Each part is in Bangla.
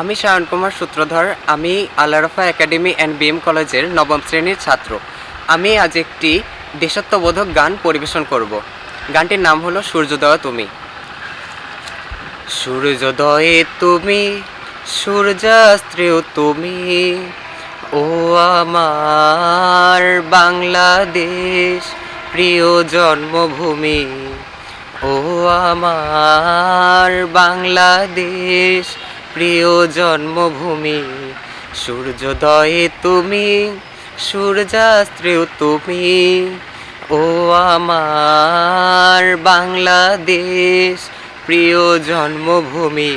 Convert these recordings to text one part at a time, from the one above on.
আমি শায়ন কুমার সূত্রধর, আমি আলারফা একাডেমি অ্যান্ড বিএম কলেজের নবম শ্রেণির ছাত্র। আমি আজ একটি দেশাত্মবোধক গান পরিবেশন করব। গানটির নাম হলো সূর্যোদয় তুমি। সূর্যোদয়ে তুমি সূর্যাস্ত্রেও তুমি, ও আমার বাংলাদেশ প্রিয় জন্মভূমি, ও আমার বাংলাদেশ প্রিয় জন্মভূমি, সূর্যোদয়ে তুমি, সূর্যাস্ত্রেও তুমি। ও আমার বাংলাদেশ, প্রিয় জন্মভূমি,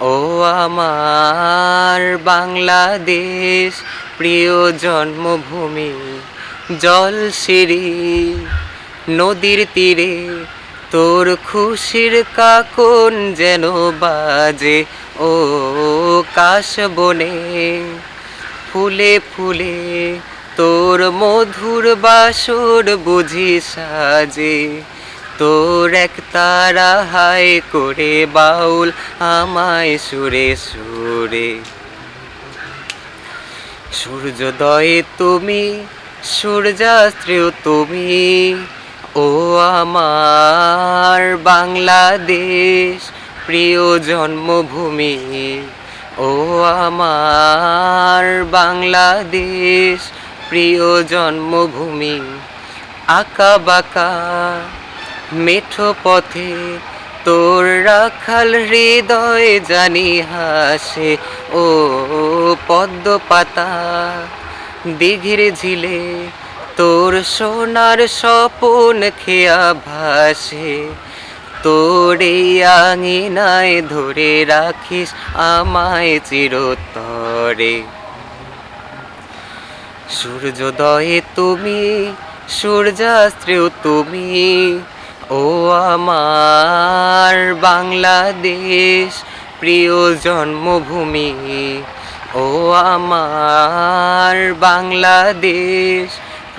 ও আমার বাংলাদেশ, প্রিয় জন্মভূমি। জল সিঁড়ি নদীর তীরে তোর খুশির কাকন যেন বাজে, ও কাশ বনে। ফুলে ফুলে তোর মধুর বাসর বুঝি সাজে, তোর এক তারা হায় করে বাউল আমায় সুরে সুরে। সূর্যোদয়ে তুমি সূর্যাস্ত্রেও তুমি ও আমার বাংলাদেশ, প্রিয় জন্মভূমি। ও আমার বাংলাদেশ, প্রিয় জন্মভূমি। আঁকা বাঁকা মেঠো পথে তোর রাখাল হৃদয় জানি হাসে। ও পদ্ম পাতা দিঘির ঝিলে তোর সোনার স্বপন খেয়া ভাসে, তোর আঙিনায় ধরে রাখিস আমায় চিরতরে। সূর্যোদয়ে তুমি সূর্যাস্ত্রেও তুমি, ও আমার বাংলাদেশ প্রিয় জন্মভূমি, ও আমার বাংলাদেশ